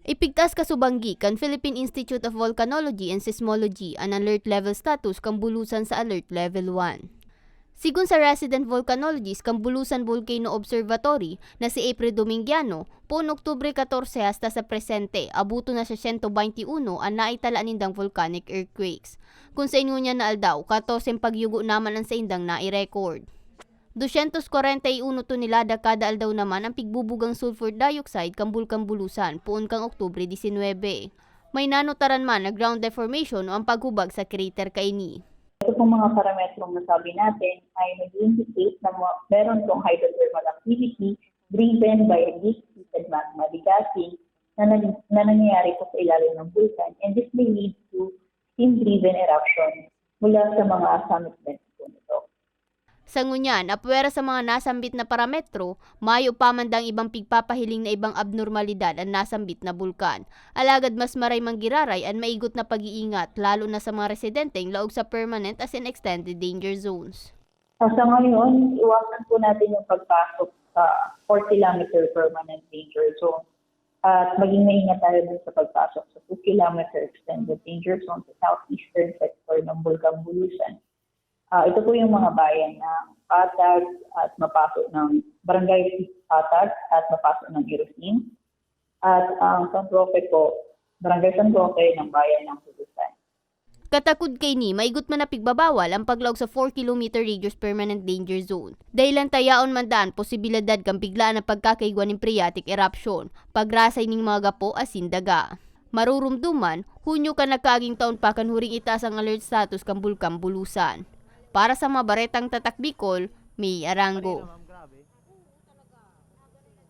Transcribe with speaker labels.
Speaker 1: Ipigtas kasubanggi kan Philippine Institute of Volcanology and Seismology ang alert level status kang bulusan sa alert level 1. Sigun sa resident volcanologist kang Bulusan Volcano Observatory na si April Domingiano, poon Oktubre 14 hasta sa presente, abuto na sa 121 ang naitala nindang volcanic earthquakes. Kung sa inyo niya na aldaw, 14 pagyugo naman ang sa indang nai-record. 241 tonelada kada aldaw naman ang pigbubugang sulfur dioxide kang bulkang bulusan poon kang Oktubre 19. May nanotaran man na ground deformation o ang paghubag sa crater kaini.
Speaker 2: Ito pong mga parametrong nasabi natin ay nag-indicate na meron pong hydrothermal activity driven by deep-seated magma degassing na, nag- na nangyayari po sa ilalim ng vulkan and this may lead to steam-driven eruption mula sa mga summit vents.
Speaker 1: Sa ngunyan, apwera sa mga nasambit na parametro, mayo pa man dang ibang pigpapahiling na ibang abnormalidad ang nasambit na bulkan. Alagad mas maray manggiraray ang maigot na pag-iingat lalo na sa mga residenteng laog sa permanent as in extended danger zones.
Speaker 2: Sa ngayon, iwasan po natin yung pagpasok sa 4 kilometer permanent danger zone at maging maingat tayo dun sa pagpasok sa 2 kilometer extended danger zone sa southeastern sector ng Bulgang Bulusan. Ah, ito po yung mga bayan ng Patag at mapasok ng Barangay Patag at mapasok ng Irusin. At ang San Roque po, Barangay San Roque ng bayan ng Bulusan.
Speaker 1: Katakod kay ni, maigot man na pigbabawal ang paglaog sa 4 km radius permanent danger zone. Dahilan tayaon man posibilidad kang biglaan ang pagkakaigwan ng phreatic eruption, pagrasay ning mga gapo asin daga. Marurumduman, hunyo ka nagkaaging taon pa kan huring itaas ang alert status kang bulkang bulusan. Para sa mabaretang tatak Bicol, May Arango.